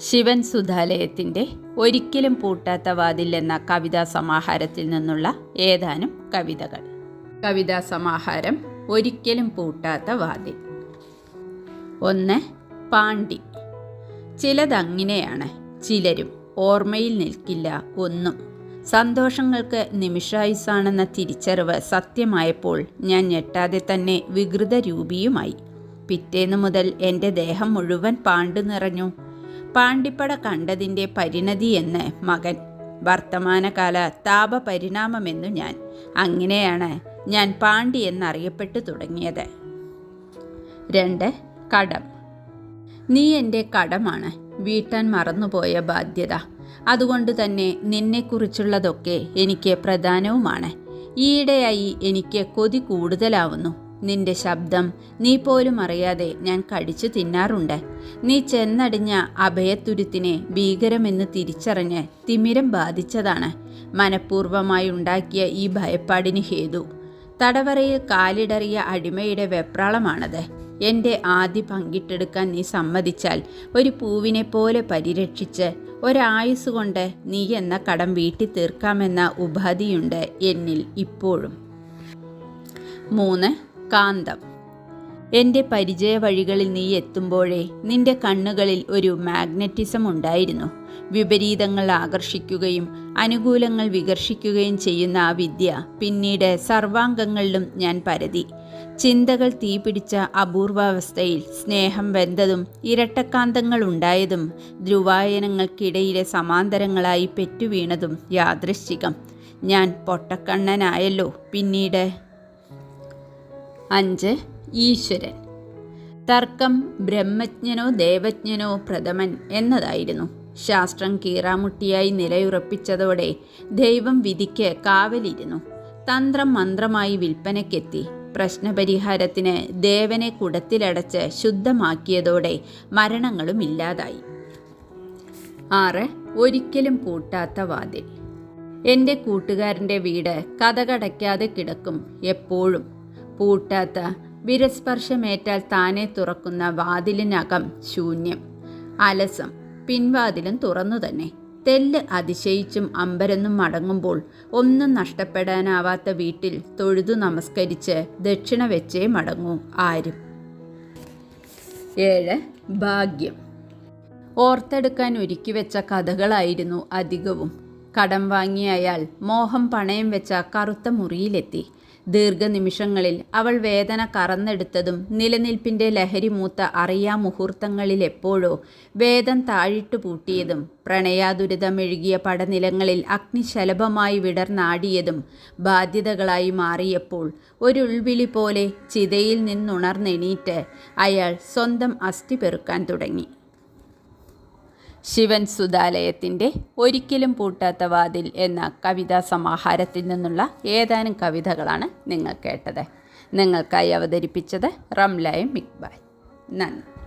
ശിവൻ സുധാലയത്തിന്റെ ഒരിക്കലും പൂട്ടാത്ത വാതിൽ എന്ന കവിതാ സമാഹാരത്തിൽ നിന്നുള്ള ഏതാനും കവിതകൾ. കവിതാ സമാഹാരം ഒരിക്കലും പൂട്ടാത്ത വാതിൽ. ഒന്ന് പാണ്ടി ചിലതങ്ങിനെയാണ് ചിലരും ഓർമ്മയിൽ നിൽക്കില്ല ഒന്നും. സന്തോഷങ്ങൾക്ക് നിമിഷായുസാണെന്ന തിരിച്ചറിവ് സത്യമായപ്പോൾ ഞാൻ ഞെട്ടാതെ തന്നെ വികൃത രൂപിയുമായി പിറ്റേന്ന് മുതൽ എന്റെ ദേഹം മുഴുവൻ പാണ്ടു നിറഞ്ഞു. പാണ്ടിപ്പട കണ്ടതിന്റെ പരിണതി എന്ന് മകൻ. വർത്തമാനകാല താപപരിണാമമെന്നു ഞാൻ. അങ്ങനെയാണ് ഞാൻ പാണ്ടി എന്നറിയപ്പെട്ടു തുടങ്ങിയത്. രണ്ട് കടം. നീ എന്റെ കടമാണ്. വീട്ടാൻ മറന്നുപോയ ബാധ്യത. അതുകൊണ്ട് തന്നെ നിന്നെക്കുറിച്ചുള്ളതൊക്കെ എനിക്ക് പ്രധാനവുമാണ്. ഈയിടെയായി എനിക്ക് കൊതി കൂടുതലാവുന്നു. നിന്റെ ശബ്ദം നീ പോലും അറിയാതെ ഞാൻ കടിച്ചു തിന്നാറുണ്ട്. നീ ചെന്നടിഞ്ഞ അഭയത്തുരുത്തിനെ ഭീകരമെന്ന് തിരിച്ചറിഞ്ഞ് തിമിരം ബാധിച്ചതാണ്. മനഃപൂർവമായി ഉണ്ടാക്കിയ ഈ ഭയപ്പാടിന് ഹേതു. തടവറയിൽ കാലിടറിയ അടിമയുടെ വെപ്രാളമാണത്. എന്റെ ആദ്യ പങ്കിട്ടെടുക്കാൻ നീ സമ്മതിച്ചാൽ ഒരു പൂവിനെ പോലെ പരിരക്ഷിച്ച് ഒരായുസ് കൊണ്ട് നീ എന്ന കടം വീട്ടി തീർക്കാമെന്ന ഉപാധിയുണ്ട് എന്നിൽ ഇപ്പോഴും. മൂന്ന് കാന്തം. എന്റെ പരിചയ വഴികളിൽ നീ എത്തുമ്പോഴേ നിന്റെ കണ്ണുകളിൽ ഒരു മാഗ്നറ്റിസം ഉണ്ടായിരുന്നു. വിപരീതങ്ങൾ ആകർഷിക്കുകയും അനുകൂലങ്ങൾ വികർഷിക്കുകയും ചെയ്യുന്ന ആ വിദ്യ പിന്നീട് സർവാംഗങ്ങളിലും ഞാൻ പരതി. ചിന്തകൾ തീപിടിച്ച അപൂർവാവസ്ഥയിൽ സ്നേഹം വെന്തതും ഇരട്ടക്കാന്തങ്ങൾ ഉണ്ടായതും ധ്രുവായനങ്ങൾക്കിടയിലെ സമാന്തരങ്ങളായി പെറ്റുവീണതും യാദൃശ്ചികം. ഞാൻ പൊട്ടക്കണ്ണനായല്ലോ പിന്നീട് അഞ്ച് ഈശ്വരൻ. തർക്കം ബ്രഹ്മജ്ഞനോ ദേവജ്ഞനോ പ്രഥമൻ എന്നതായിരുന്നു. ശാസ്ത്രം കീറാമുട്ടിയായി നിലയുറപ്പിച്ചതോടെ ദൈവം വിധിക്ക് കാവലിരുന്നു. തന്ത്രം മന്ത്രമായി വിൽപ്പനയ്ക്കെത്തി. പ്രശ്നപരിഹാരത്തിന് ദേവനെ കുടത്തിലടച്ച് ശുദ്ധമാക്കിയതോടെ മരണങ്ങളും ഇല്ലാതായി. ആറ് ഒരിക്കലും പൂട്ടാത്ത വാതിൽ. എന്റെ കൂട്ടുകാരന്റെ വീട് കഥകടയ്ക്കാതെ കിടക്കും എപ്പോഴും. പൂട്ടാത്ത വിരസ്പർശമേറ്റാൽ താനെ തുറക്കുന്ന വാതിലിനകം ശൂന്യം. അലസം പിൻവാതിലും തുറന്നു തന്നെ. തെല്ല് അതിശയിച്ചും അമ്പരന്നും മടങ്ങുമ്പോൾ ഒന്നും നഷ്ടപ്പെടാനാവാത്ത വീട്ടിൽ തൊഴുതു നമസ്കരിച്ച് ദക്ഷിണ വെച്ചേ മടങ്ങൂ ആരും. ഏഴ്. ഭാഗ്യം. ഓർത്തെടുക്കാൻ ഒരുക്കി വെച്ച കഥകളായിരുന്നു അധികവും. കടം വാങ്ങിയ അയാൾ മോഹം പണയം വെച്ച കറുത്ത മുറിയിലെത്തി. ദീർഘനിമിഷങ്ങളിൽ അവൾ വേദന കറന്നെടുത്തതും നിലനിൽപ്പിന്റെ ലഹരി മൂത്ത അറിയാ മുഹൂർത്തങ്ങളിൽ എപ്പോഴോ വേദം താഴിട്ടു പൂട്ടിയതും പ്രണയാദുരിതമെഴുകിയ പടനിലങ്ങളിൽ അഗ്നിശലഭമായി വിടർന്നാടിയതും ബാധ്യതകളായി മാറിയപ്പോൾ ഒരു ഉൾവിളി പോലെ ചിതയിൽ നിന്നുണർന്നെണീറ്റ് അയാൾ സ്വന്തം അസ്ഥി പെറുക്കാൻ തുടങ്ങി. ശിവൻ സുതാലയത്തിന്റെ ഒരിക്കലും പൂട്ടാത്ത വാതിൽ എന്ന കവിതാ സമാഹാരത്തിൽ നിന്നുള്ള ഏതാനും കവിതകളാണ് നിങ്ങൾ കേട്ടത്. നിങ്ങൾക്കായി അവതരിപ്പിച്ചത് റംലയം ഇക്ബാൽ. നന്ദി.